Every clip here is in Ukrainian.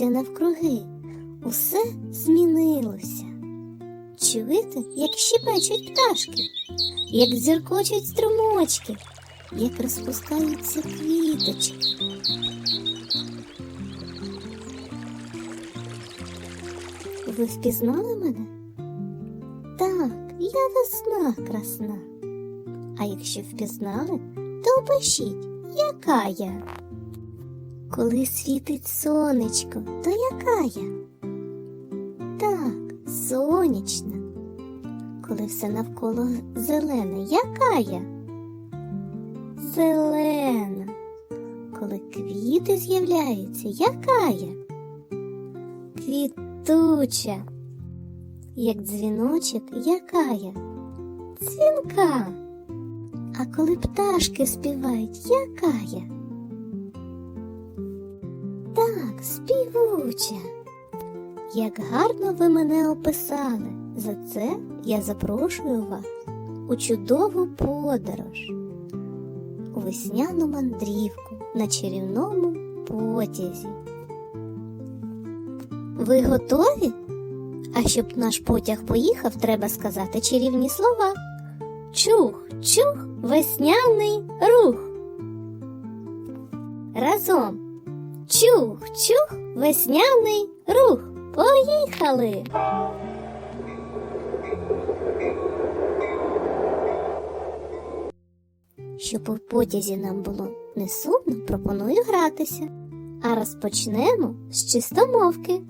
Дивіться навкруги, усе змінилося. Чуєте, як щебечуть пташки, як дзюркочуть струмочки, як розпускаються квіточки. Ви впізнали мене? Так, я весна красна. А якщо впізнали, то пишіть, яка я. Коли світить сонечко, то яка я? Так, сонячна. Коли все навколо зелене, яка я? Зелена. Коли квіти з'являються, яка я? Квітуча. Як дзвіночок, яка я? Дзвінка. А коли пташки співають, яка я? Співуча. Як гарно ви мене описали. За це я запрошую вас у чудову подорож, у весняну мандрівку на чарівному потязі. Ви готові? А щоб наш потяг поїхав, треба сказати чарівні слова. Чух, чух, весняний рух. Разом. Чух, чух, весняний рух. Поїхали! Щоб у потязі нам було не сумно, пропоную гратися. А розпочнемо з чистомовки.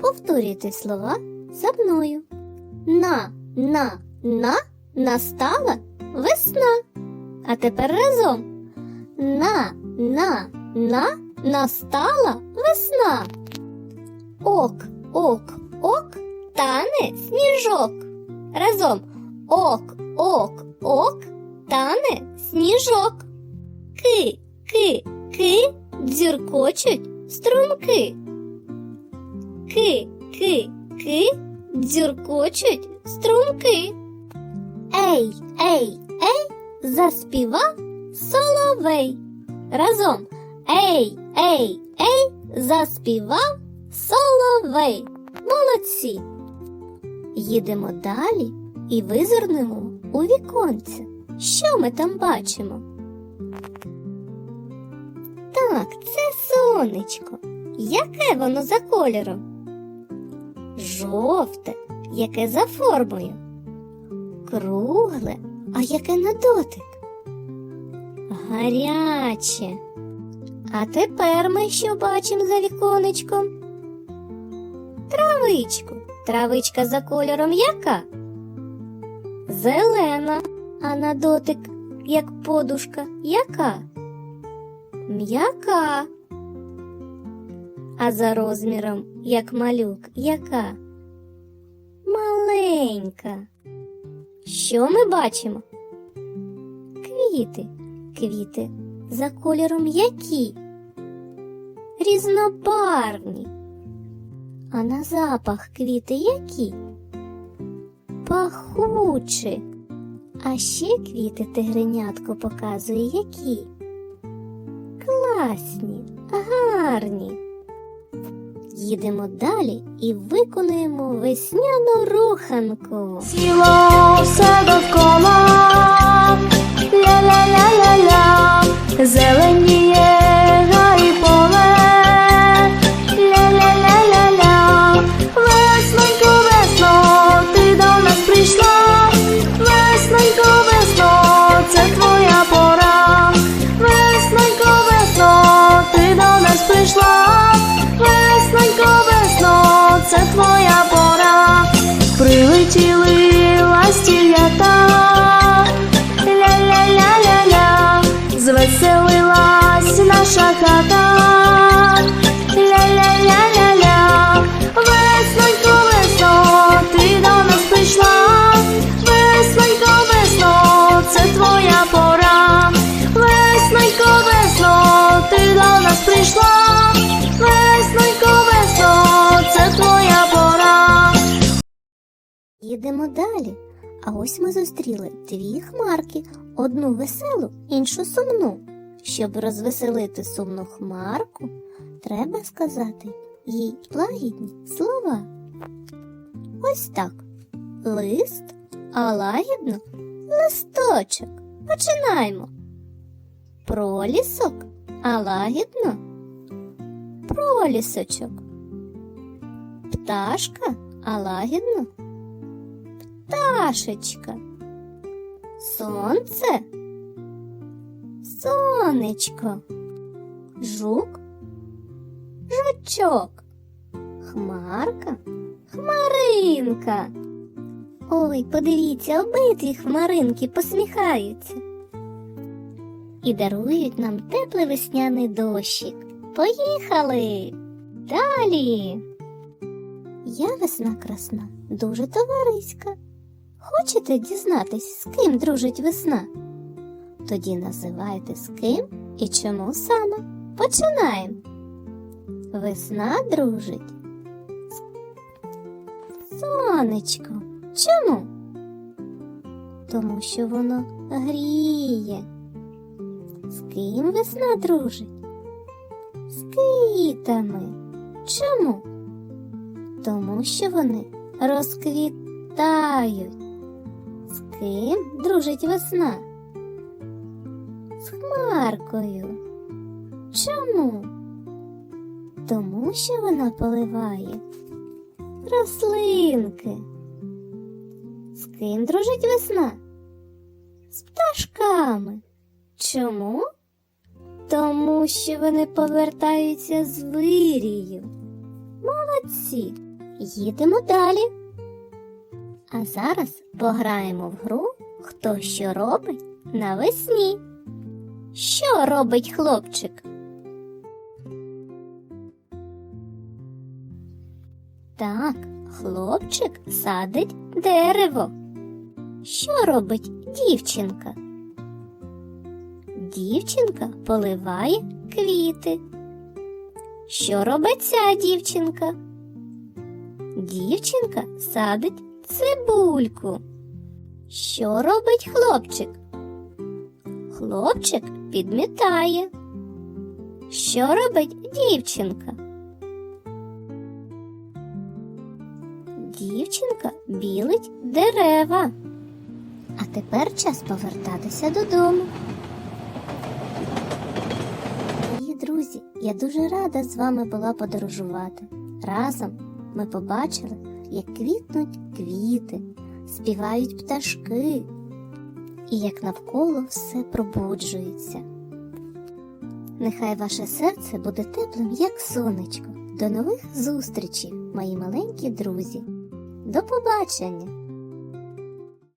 Повторюйте слова за мною. На, на, на настала весна. А тепер разом. На, на, на настала весна. Ок, ок, ок, тане сніжок. Разом ок, ок, ок, тане сніжок. Ки, ки, ки, дзюркочуть струмки. Ки, ки, ки, дзюркочуть струмки. Ей, ей, ей, заспівав соловей. Разом ей, ей, ей, заспівав соловей. Молодці. Їдемо далі і визирнемо у віконце. Що ми там бачимо? Так, це сонечко. Яке воно за кольором? Жовте, яке за формою. Кругле, а яке на дотик? Гаряче. А тепер ми що бачимо за віконечком? Травичку. Травичка за кольором яка? Зелена, а на дотик, як подушка, яка? М'яка. А за розміром, як малюк, яка? Маленька. Що ми бачимо? Квіти. Квіти за кольором які? Різнобарвні. А на запах квіти які? Пахучі. А ще квіти тигренятко показує які? Класні, гарні. Їдемо далі і виконуємо весняну руханку. Сіло все довкола, ля-ля-ля-ля-ля, зеленіє Їдемо далі. А ось ми зустріли дві хмарки, одну веселу, іншу сумну. Щоб розвеселити сумну хмарку, треба сказати їй лагідні слова. Ось так. Лист, а лагідно листочок. Починаємо. Пролісок, а лагідно пролісочок. Пташка, а лагідно пташечка. Сонце, сонечко. Жук, жучок. Хмарка, хмаринка. Ой, подивіться, обидві хмаринки посміхаються. І дарують нам теплий весняний дощик. Поїхали! Далі. Я весна красна, дуже товариська. Хочете дізнатись, з ким дружить весна? Тоді називайте з ким і чому саме. Починаємо. Весна дружить. Сонечко. Чому? Тому що воно гріє. З ким весна дружить? З квітами. Чому? Тому що вони розквітають. Ким дружить весна? З хмаркою. Чому? Тому що вона поливає рослинки. З ким дружить весна? З пташками. Чому? Тому що вони повертаються з вирію. Молодці. Їдемо далі. Зараз пограємо в гру Хто що робить навесні. Що робить хлопчик? Так, хлопчик садить дерево. Що робить дівчинка? Дівчинка поливає квіти. Що робить ця дівчинка? Дівчинка садить цибульку. Що робить хлопчик? Хлопчик підмітає. Що робить дівчинка? Дівчинка білить дерева. А тепер час повертатися додому. Дорогі друзі, я дуже рада з вами була подорожувати. Разом ми побачили, як квітнуть квіти, співають пташки, і як навколо все пробуджується. Нехай ваше серце буде теплим, як сонечко. До нових зустрічей, мої маленькі друзі. До побачення!